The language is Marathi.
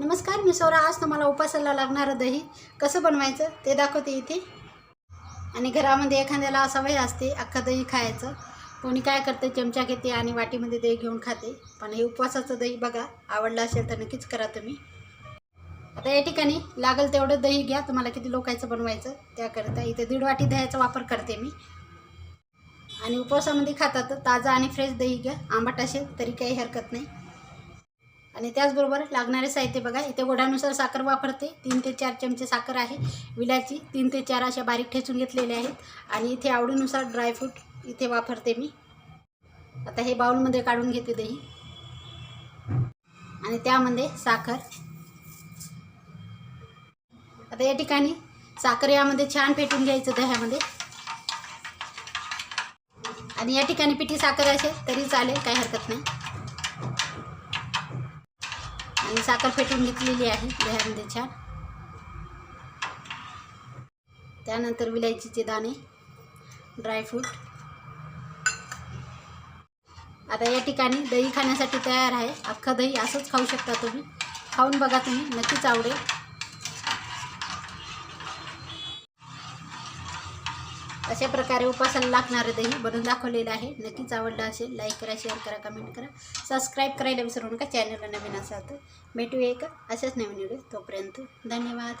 नमस्कार मी सौरा. आज तुम्हाला उपासाला लागणारं दही कसं बनवायचं ते दाखवते इथे. आणि घरामध्ये एखाद्याला सवय असते अख्खं दही खायचं. कोणी काय करते चमचा घेते आणि वाटीमध्ये दही घेऊन खाते. पण हे उपवासाचं दही बघा आवडलं असेल तर नक्कीच करा तुम्ही. आता या ठिकाणी लागेल तेवढं दही घ्या. तुम्हाला किती लोकायचं बनवायचं त्याकरता इथे दीड वाटी दह्याचा वापर करते मी. आणि उपवासामध्ये खातात तर ताजा आणि फ्रेश दही घ्या. आंबट असेल तरी काही हरकत नाही. आणि त्याचबरोबर लागणारे साहित्य बघा इथे गोडानुसार साखर वापरते. तीन ते चार चमचे साखर आहे. विलायची तीन ते चार अशा बारीक ठेचून घेतलेल्या आहेत. आणि इथे आवडीनुसार ड्रायफ्रूट इथे वापरते मी. आता हे बाउलमध्ये काढून घेते दही. आणि त्यामध्ये साखर. आता या ठिकाणी साखर यामध्ये छान फेटून घ्यायचं दह्यामध्ये. आणि या ठिकाणी पिठी साखर असेल तरी चालेल काही हरकत नाही. आणि साखर फेटून घेतलेली आहे दह्यामध्ये छान. त्यानंतर विलायचीचे दाणे ड्रायफ्रूट आता या ठिकाणी दही खाण्यासाठी तयार आहे. अख्खं दही असंच खाऊ शकता तुम्ही. खाऊन बघा तुम्ही. नक्कीच आवडेल. अशा प्रकारे उपासाला लागणारं दही बनवून दाखवलेलं आहे. नक्कीच आवडलं असेल लाईक करा शेअर करा कमेंट करा. सबस्क्राईब करायला विसरू नका चॅनलला नवीन असा तर. भेटूया एक अशाच नवीन व्हिडिओ तोपर्यंत. धन्यवाद.